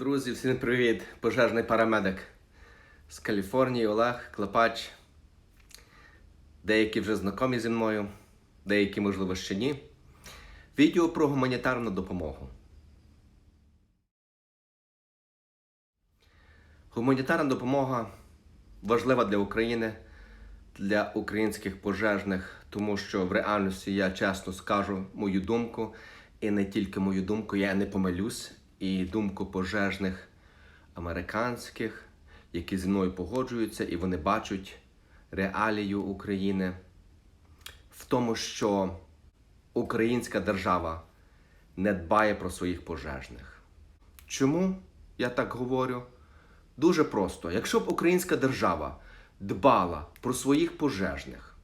Друзі, всім привіт! Пожежний парамедик з Каліфорнії Олег Клепач. Деякі вже знайомі зі мною, деякі, можливо, ще ні. Відео про гуманітарну допомогу. Гуманітарна допомога важлива для України, для українських пожежних, тому що в реальності я чесно скажу мою думку, і не тільки мою думку, я не помилюсь, і думку пожежних американських, які зі мною погоджуються, і вони бачать реалію України в тому, що українська держава не дбає про своїх пожежних. Чому я так говорю? Дуже просто. Якщо б українська держава дбала про своїх пожежних,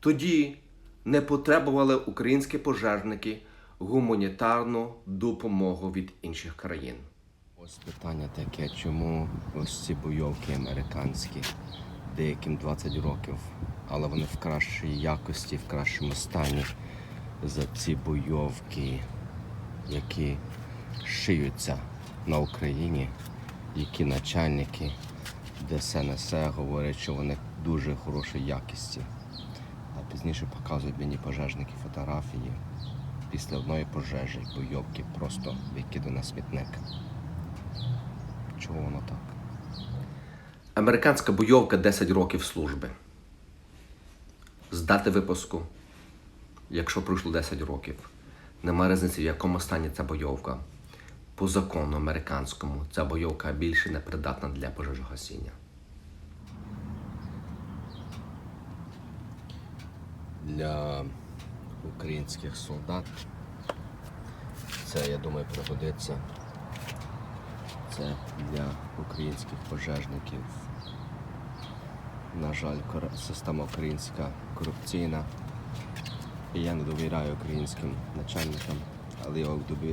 тоді не потребували українські пожежники гуманітарну допомогу від інших країн. Ось питання таке, чому ось ці бойовки американські, деяким 20 років, але вони в кращій якості, в кращому стані за ці бойовки, які шиються на Україні, які начальники ДСНС говорять, що вони дуже хорошої якості. А пізніше показують мені пожежники фотографії після одної пожежі, бойовки просто викиду на смітник. Чого воно так? Американська бойовка 10 років служби. З дати випуску, якщо пройшло 10 років, нема різниці, в якому стані ця бойовка. По закону американському ця бойовка більше не придатна для пожежогасіння. Для українських солдат це, я думаю, пригодиться. Це для українських пожежників. На жаль, система українська корупційна. І я не довіряю українським начальникам, але я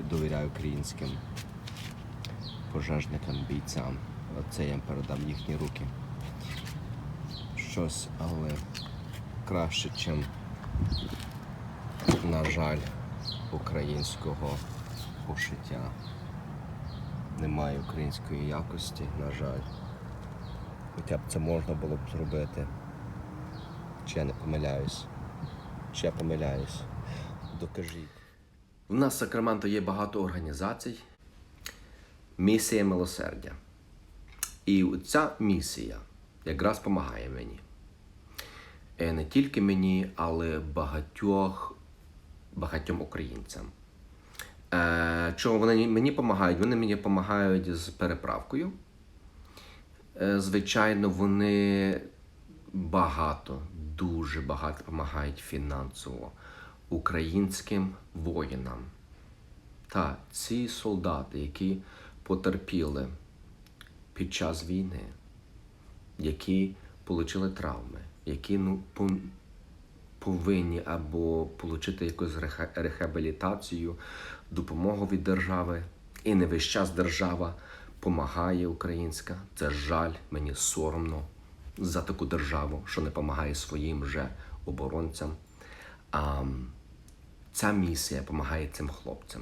довіряю українським пожежникам, бійцям. Оце я їм передам їхні руки. Щось, але краще, чим, на жаль, українського пошиття. Немає української якості, на жаль. Хоча б це можна було б зробити. Чи я не помиляюсь? Чи я помиляюсь? Докажіть. У нас в Сакраменто є багато організацій. Місія милосердя. І ця місія якраз допомагає мені. Е, Не тільки мені, але багатьох, багатьом українцям. Е, Чого вони мені допомагають? Вони мені допомагають з переправкою. Е, Звичайно, вони багато, дуже багато допомагають фінансово українським воїнам. Та ці солдати, які потерпіли під час війни, які отримали травми, які ну, повинні або отримати якусь рехабілітацію, допомогу від держави. І не весь час держава допомагає українська. Це жаль, мені соромно за таку державу, що не допомагає своїм же оборонцям. А ця місія допомагає цим хлопцям.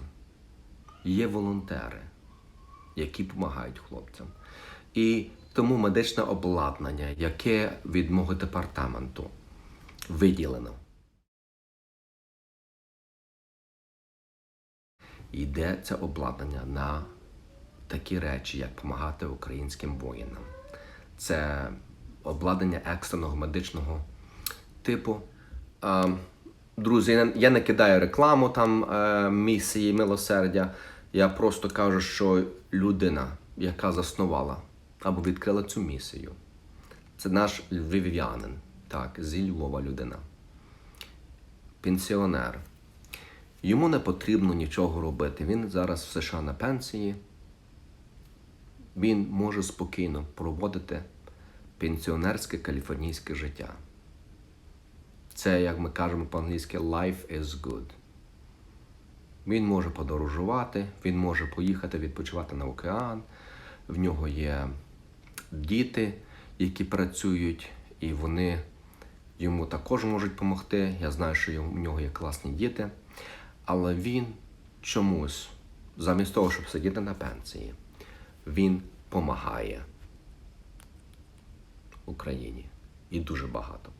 Є волонтери, які допомагають хлопцям. І тому медичне обладнання, яке від мого департаменту виділено. Йде це обладнання на такі речі, як допомагати українським воїнам. Це обладнання екстреного медичного типу. Друзі, я не- кидаю рекламу там е, місії милосердя. Я просто кажу, що людина, яка заснувала або відкрила цю місію, це наш львів'янин, так, зі Львова людина. Пенсіонер. Йому не потрібно нічого робити. Він зараз в США на пенсії. Він може спокійно проводити пенсіонерське каліфорнійське життя. Це, як ми кажемо по-англійськи, life is good. Він може подорожувати, він може поїхати відпочивати на океан. В нього є діти, які працюють, і вони йому також можуть допомогти. Я знаю, що в нього є класні діти. Але він чомусь, замість того, щоб сидіти на пенсії, він помагає Україні. І дуже багато.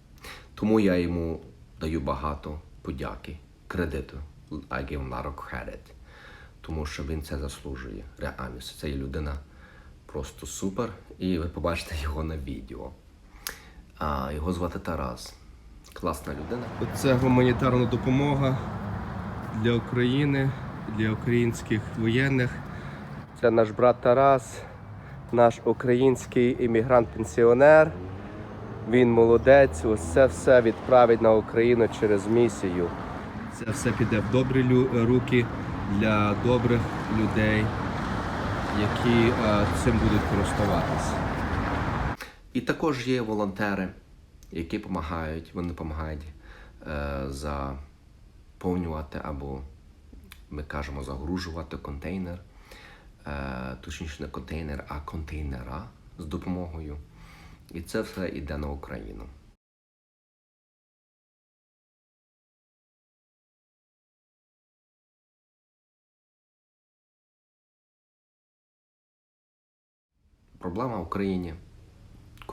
Тому я йому даю багато подяки, кредиту. I give him credit. Тому що він це заслужує. Реально, це є людина просто супер. І ви побачите його на відео. А, його звати Тарас. Класна людина. Це гуманітарна допомога для України, для українських воєнних. Це наш брат Тарас, наш український іммігрант-пенсіонер. Він молодець, ось все відправить на Україну через місію. Це все піде в добрі руки для добрих людей, які е, цим будуть користуватися. І також є волонтери, які допомагають, вони допомагають е, заповнювати або ми кажемо загружувати контейнер, е, точніше не контейнер, а контейнера з допомогою. І це все йде на Україну. Проблема в Україні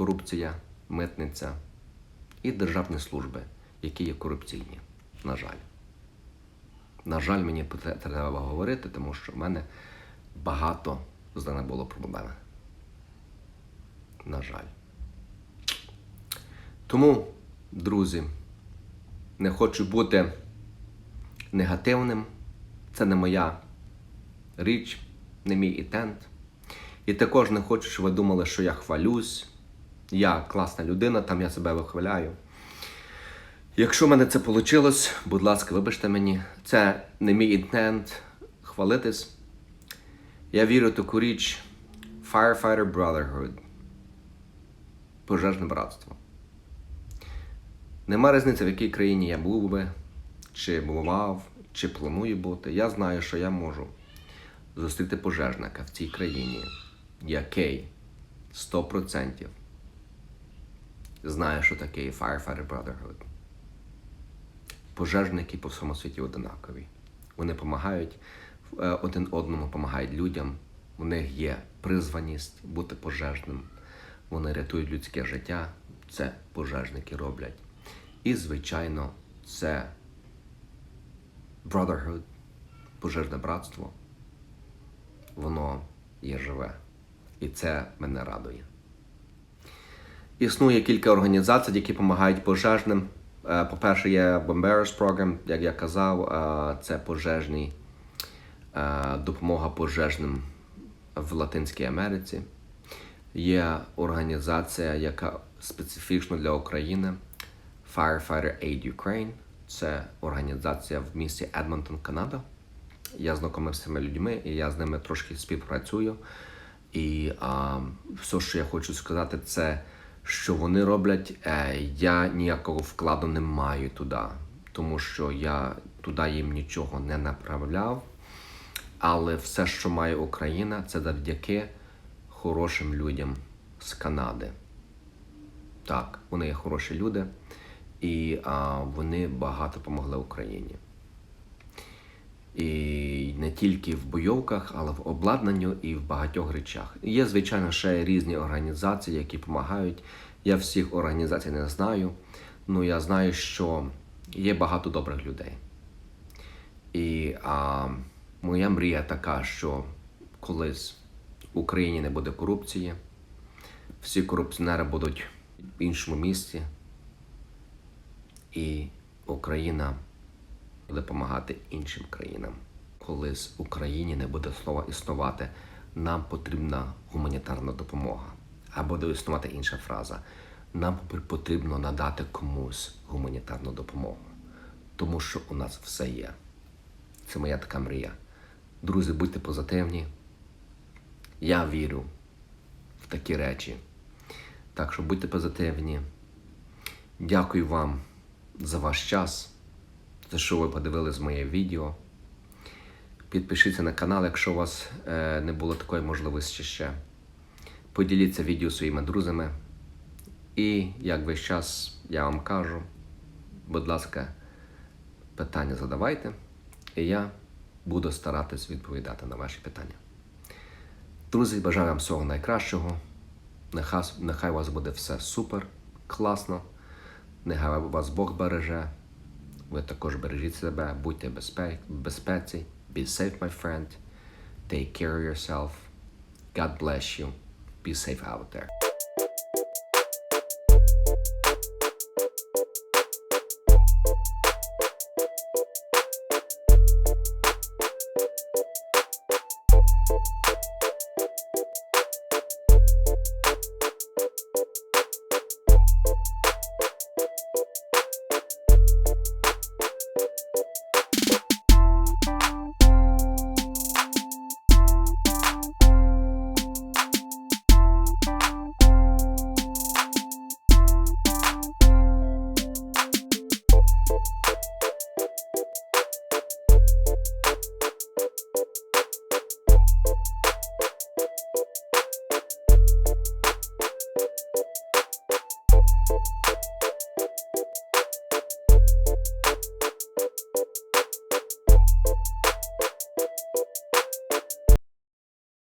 корупція, митниця і державні служби, які є корупційні. На жаль. На жаль, мені треба говорити, тому що в мене багато з було проблем. На жаль. Тому, друзі, не хочу бути негативним. Це не моя річ, не мій інтент. І також не хочу, щоб ви думали, що я хвалюсь. Я класна людина, там я себе вихваляю. Якщо в мене це вийшло, будь ласка, вибачте мені, це не мій інтент хвалитись. Я вірю в таку річ Firefighter Brotherhood. Пожежне братство. Нема різниці, в якій країні я був би, чи бував, чи планую бути. Я знаю, що я можу зустріти пожежника в цій країні, який 100% знає, що таке Firefighter Brotherhood. Пожежники по всьому світі одинакові. Вони допомагають е, один одному, допомагають людям. У них є призваність бути пожежним. Вони рятують людське життя. Це пожежники роблять. І, звичайно, це Brotherhood, пожежне братство. Воно є живе. І це мене радує. Існує кілька організацій, які допомагають пожежним. Е, По-перше, є Bomberos Program, як я казав, е, це пожежний е, допомога пожежним в Латинській Америці. Є організація, яка специфічно для України Firefighter Aid Ukraine. Це організація в місті Едмонтон, Канада. Я знайомий з цими людьми, і я з ними трошки співпрацюю. І а, все, що я хочу сказати, це що вони роблять, е, я ніякого вкладу не маю туди, тому що я туди їм нічого не направляв. Але все, що має Україна, це завдяки хорошим людям з Канади. Так, вони є хороші люди, і а, вони багато допомогли Україні. І не тільки в бойовках, але в обладнанні і в багатьох речах. Є, звичайно, ще різні організації, які допомагають. Я всіх організацій не знаю, але я знаю, що є багато добрих людей. І а, моя мрія така, що колись в Україні не буде корупції, всі корупціонери будуть в іншому місці, і Україна допомагати іншим країнам. Колись в Україні не буде слова існувати, нам потрібна гуманітарна допомога. А буде існувати інша фраза. Нам потрібно надати комусь гуманітарну допомогу, тому що у нас все є. Це моя така мрія. Друзі, будьте позитивні. Я вірю в такі речі. Так що будьте позитивні. Дякую вам за ваш час, за що ви подивились моє відео. Підпишіться на канал, якщо у вас е, не було такої можливості ще. Поділіться відео своїми друзями. І як весь час я вам кажу, будь ласка, питання задавайте, і я буду старатись відповідати на ваші питання. Друзі, бажаю вам всього найкращого. Нехай, нехай у вас буде все супер, класно. Нехай вас Бог береже. Ви також бережіть себе, будьте в безпе- в безпеці. Be safe, my friend. Take care of yourself. God bless you. Be safe out there.